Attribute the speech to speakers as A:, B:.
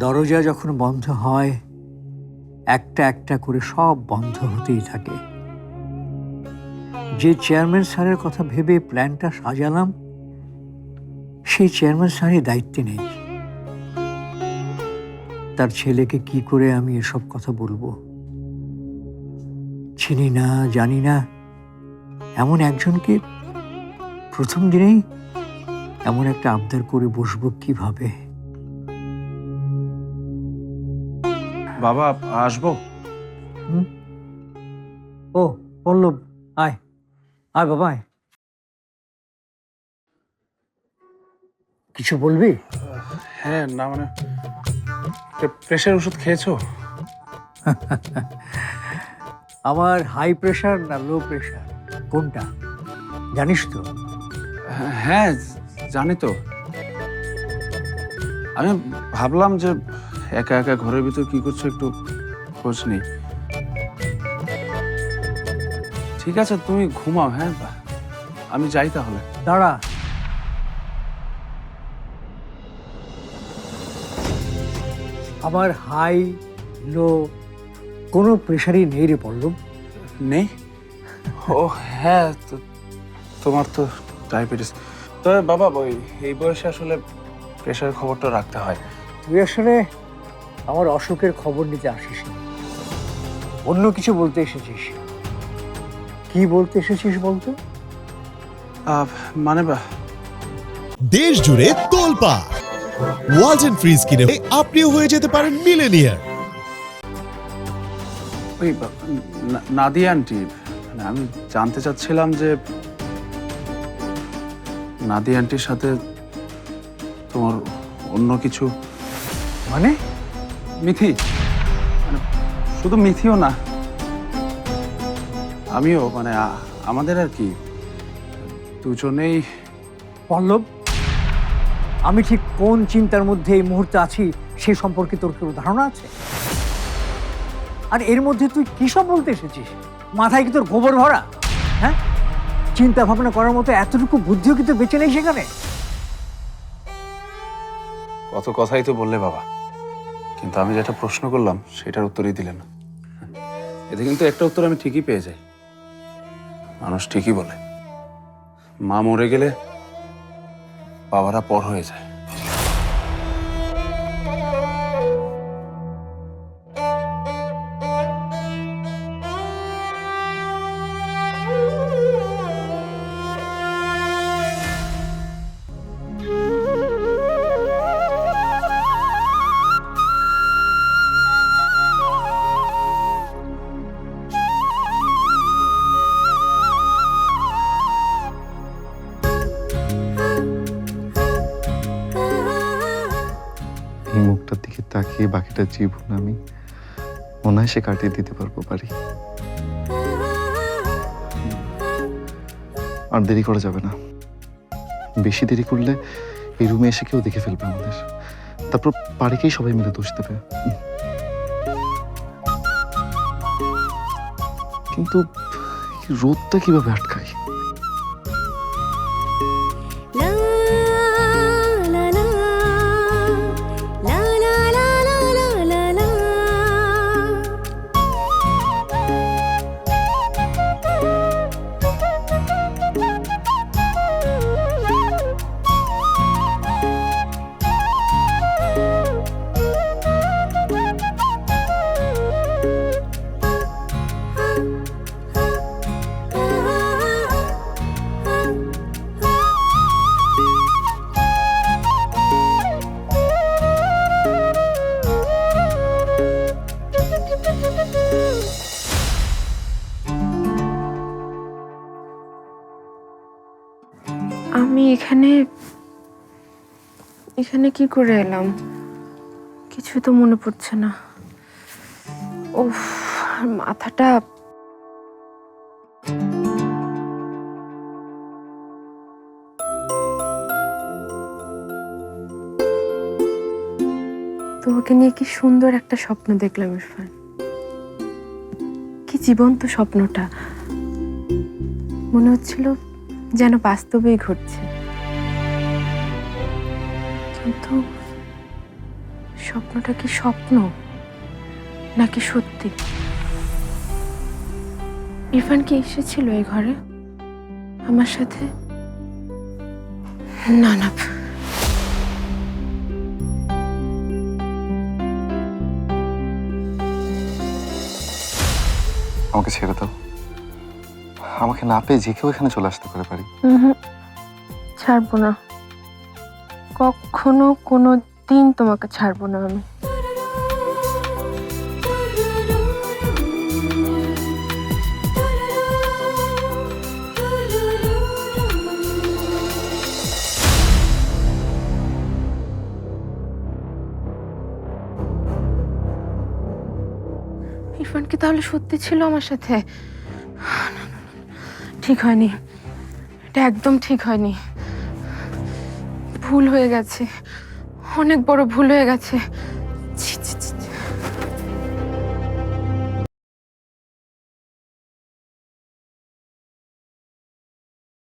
A: দরজা যখন বন্ধ হয়, একটা একটা করে সব বন্ধ হতেই থাকে। যে চেয়ারম্যান স্যারের কথা ভেবে প্ল্যানটা সাজালাম, সেই চেয়ারম্যান স্যারই দায়িত্বে নেই তার ছেলেকে কি করে আমি এসব কথা বলব? চিনি না, জানি না। এমন একজনকে প্রথম দিনেই এমন একটা আবদার করে বসবো কীভাবে?
B: বাবা আসব?
A: ও পল্লব আয়। আয় বাবা আয়। কিছু বলবি?
B: হ্যাঁ না মানে প্রেশার ওষুধ খেয়েছো?
A: আমার হাই প্রেশার না লো প্রেশার কোনটা? জানিস তো?
B: হ্যাঁ জানি তো। আমি ভাবলাম যে একা একা ঘরের ভিতর কি করছ একটু খোঁজ নেই। ঠিক আছে তুমি ঘুমাও হ্যাঁ? আমি যাই তাহলে।
A: দাঁড়া। আমার হাই লো কোনো প্রেশারই নেই রে পল্লব।
B: নেই? ও হ্যাঁ তো তোমার তো ডায়াবেটিস। তবে বাবা ওই এই বয়সে আসলে প্রেশারের খবরটা রাখতে হয়।
A: তুই আসলে আমার অসুখের খবর নিতে আসিস অন্য কিছু বলতে এসেছিস? কি বলতে এসেছিস বলতো?
B: মানে বা?
C: দেশ জুড়ে তোলপা। ওয়ালটন ফ্রিজ কিনে আপনিও হয়ে যেতে পারেন মিলেনিয়ার।
B: ওই বা- না- নাদিয়া আন্টি মানে আমি জানতে চাচ্ছিলাম যে নাদিয়া আন্টির সাথে তোমার অন্য কিছু
A: মানে?
B: মিথি? মানে শুধু মিথিও না। আমিও মানে আমাদের আর কি দুজনেই।
A: পল্লব আমি ঠিক কোন চিন্তার মধ্যে এই মুহূর্তে আছি সে সম্পর্কে তোর কোনো ধারণা আছে? আর এর মধ্যে তুই কি সব বলতে এসেছিস? মাথায় কি তোর গোবর ভরা? হ্যাঁ? চিন্তা ভাবনা করার মতো এতটুকু বুদ্ধিও কি তোর বেঁচে নেই সেখানে?
B: কত কথাই তো বললে বাবা। কিন্তু আমি যেটা প্রশ্ন করলাম সেটার উত্তরই দিলে না। এতে কিন্তু একটা উত্তর আমি ঠিকই পেয়ে যাই। মানুষ ঠিকই বলে মা মরে গেলে বাবারা পর হয়ে যায়।
D: এই মুখটার দিকে তাকিয়ে বাকিটা জীবন আমি অনায়াসে কাটিয়ে দিতে পারব, পারি। আর দেরি করা যাবে না। বেশি দেরি করলে এই রুমে এসে কেউ দেখে ফেলবে আমাদের। তারপর পারিকেই সবাই মিলে দোষ দেবে। কিন্তু রোদটা কীভাবে আটকাই
E: আমি এখানে এখানে কি করে এলাম? কিছু তো মনে পড়ছে না। আর মাথাটা তোমাকে নিয়ে কি সুন্দর একটা স্বপ্ন দেখলাম, ইরফান। কি জীবন্ত স্বপ্নটা। মনে হচ্ছিল যেন বাস্তবেই ঘটছে। কিন্তু স্বপ্নটা কি স্বপ্ন? নাকি সত্যি? ইরফান কি এসেছিল এই ঘরে? আমার সাথে? না না।
D: আমাকে ছেড়ে দাও। আমাকে না পেয়ে যে কেউ এখানে চলে আসতে পারে, পারি?
E: ছাড়বো না। কখনো কোনো দিন তোমাকে ছাড়বো না আমি। ইরফান কি তাহলে সত্যি ছিল আমার সাথে? ঠিক হয়নি। এটা একদম ঠিক হয়নি। ভুল হয়ে গেছে। অনেক বড় ভুল হয়ে গেছে। ছি ছি ছি।